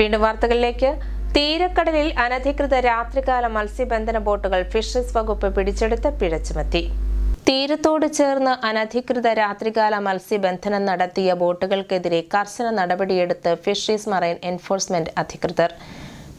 വീണ്ടും വാർത്തകളിലേക്ക്. തീരക്കടലിൽ അനധികൃത രാത്രികാല മത്സ്യബന്ധന ബോട്ടുകൾ ഫിഷറീസ് വകുപ്പ് പിടിച്ചെടുത്ത് പിഴച്ചുമത്തി തീരത്തോട് ചേർന്ന് അനധികൃത രാത്രികാല മത്സ്യബന്ധനം നടത്തിയ ബോട്ടുകൾക്കെതിരെ കർശന നടപടിയെടുത്ത് ഫിഷറീസ് മറൈൻ എൻഫോഴ്സ്മെന്റ് അധികൃതർ.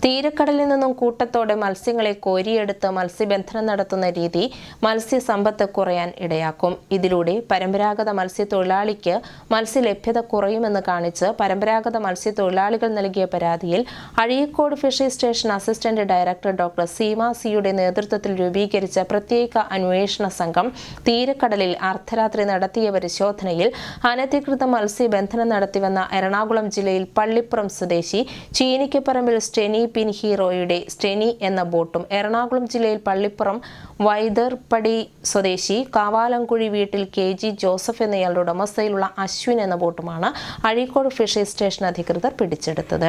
തീരക്കടലിൽ നിന്നും കൂട്ടത്തോടെ മത്സ്യങ്ങളെ കോരിയെടുത്ത് മത്സ്യബന്ധനം നടത്തുന്ന രീതി മത്സ്യസമ്പത്ത് കുറയാൻ ഇടയാക്കും. ഇതിലൂടെ പരമ്പരാഗത മത്സ്യത്തൊഴിലാളിക്ക് മത്സ്യലഭ്യത കുറയുമെന്ന് കാണിച്ച് പരമ്പരാഗത മത്സ്യത്തൊഴിലാളികൾ നൽകിയ പരാതിയിൽ Azhikode fisheries station assistant director doctor Seema സിയുടെ നേതൃത്വത്തിൽ രൂപീകരിച്ച പ്രത്യേക അന്വേഷണ സംഘം തീരക്കടലിൽ അർദ്ധരാത്രി നടത്തിയ പരിശോധനയിൽ അനധികൃത മത്സ്യബന്ധനം നടത്തിവന്ന എറണാകുളം ജില്ലയിൽ പള്ളിപ്പുറം സ്വദേശി ചീനിക്കപ്പറമ്പിൽ സ്റ്റെനി പിൻ ഹീറോയുടെ സ്റ്റെനി എന്ന ബോട്ടും എറണാകുളം ജില്ലയിൽ പള്ളിപ്പുറം വൈദർപടി സ്വദേശി കാവാലംകുഴി വീട്ടിൽ കെ ജി ജോസഫ് എന്നയാളുടെ ഉടമസ്ഥയിലുള്ള അശ്വിൻ എന്ന ബോട്ടുമാണ് അഴീക്കോട് ഫിഷറീസ് സ്റ്റേഷൻ അധികൃതർ പിടിച്ചെടുത്തത്.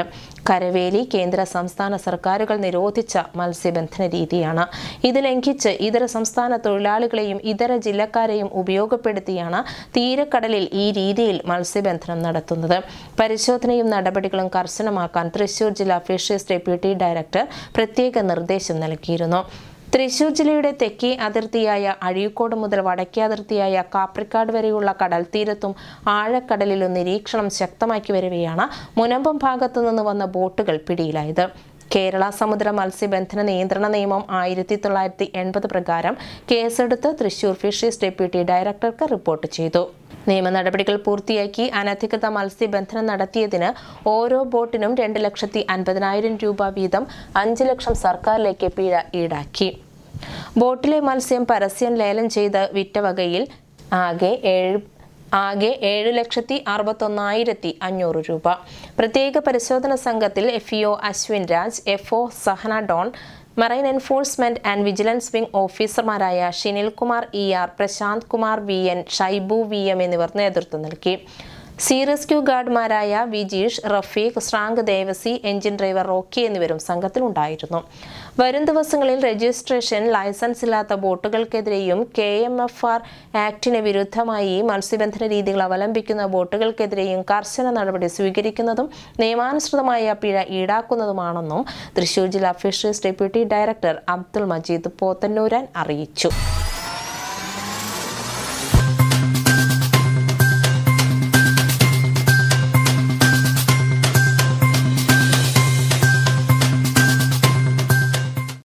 കരവേലി കേന്ദ്ര സംസ്ഥാന സർക്കാരുകൾ നിരോധിച്ച മത്സ്യബന്ധന രീതിയാണ്. ഇത് ലംഘിച്ച് ഇതര സംസ്ഥാന തൊഴിലാളികളെയും ഇതര ജില്ലക്കാരെയും ഉപയോഗപ്പെടുത്തിയാണ് തീരക്കടലിൽ ഈ രീതിയിൽ മത്സ്യബന്ധനം നടത്തുന്നത്. പരിശോധനയും നടപടികളും കർശനമാക്കാൻ തൃശൂർ ജില്ലാ ഫിഷറീസ് ഡെപ്യൂട്ടി ഡയറക്ടർ പ്രത്യേക നിർദ്ദേശം നൽകിയിരുന്നു. തൃശൂർ ജില്ലയുടെ തെക്കേ അതിർത്തിയായ അഴീക്കോട് മുതൽ വടക്കേ അതിർത്തിയായ കാപ്രിക്കാട് വരെയുള്ള കടൽ തീരത്തും ആഴക്കടലിലും നിരീക്ഷണം ശക്തമാക്കി വരവെയാണ് മുനമ്പം ഭാഗത്തു നിന്ന് വന്ന ബോട്ടുകൾ പിടിയിലായത്. കേരള സമുദ്ര മത്സ്യബന്ധന നിയന്ത്രണ നിയമം ആയിരത്തി തൊള്ളായിരത്തി എൺപത് പ്രകാരം കേസെടുത്ത് തൃശൂർ ഫിഷറീസ് ഡെപ്യൂട്ടി ഡയറക്ടർക്ക് റിപ്പോർട്ട് ചെയ്തു. നിയമ നടപടികൾ പൂർത്തിയാക്കി അനധികൃത മത്സ്യബന്ധനം നടത്തിയതിന് ഓരോ ബോട്ടിനും രണ്ട് ലക്ഷത്തി അൻപതിനായിരം രൂപ വീതം അഞ്ച് ലക്ഷം സർക്കാരിലേക്ക് പിഴ ഈടാക്കി. ബോട്ടിലെ മത്സ്യം പരസ്യം ലേലം ചെയ്ത് വിറ്റ വകയിൽ ആകെ ഏഴ് ആകെ ഏഴ് ലക്ഷത്തി അറുപത്തൊന്നായിരത്തി അഞ്ഞൂറ് രൂപ. പ്രത്യേക പരിശോധന സംഘത്തിൽ F EO Ashwin Raj F O Sahana Don marine enforcement and vigilance wing ഓഫീസർമാരായ Shinil Kumar E R Prashanth Kumar V N Shaibu V M എന്നിവർ നേതൃത്വം നൽകി. സി റെസ്ക്യൂ ഗാർഡുമാരായ വിജീഷ് റഫീഖ് ശ്രാങ്ക് ദേവസി എഞ്ചിൻ ഡ്രൈവർ റോക്കി എന്നിവരും സംഘത്തിലുണ്ടായിരുന്നു. വരും ദിവസങ്ങളിൽ രജിസ്ട്രേഷൻ ലൈസൻസ് ഇല്ലാത്ത ബോട്ടുകൾക്കെതിരെയും കെ എം എഫ് ആർ ആക്ടിന് വിരുദ്ധമായി മത്സ്യബന്ധന രീതികൾ അവലംബിക്കുന്ന ബോട്ടുകൾക്കെതിരെയും കർശന നടപടി സ്വീകരിക്കുന്നതും നിയമാനുസൃതമായ പിഴ ഈടാക്കുന്നതുമാണെന്നും തൃശൂർ ജില്ലാ fisheries deputy director Abdul Majeed Pothannooran അറിയിച്ചു.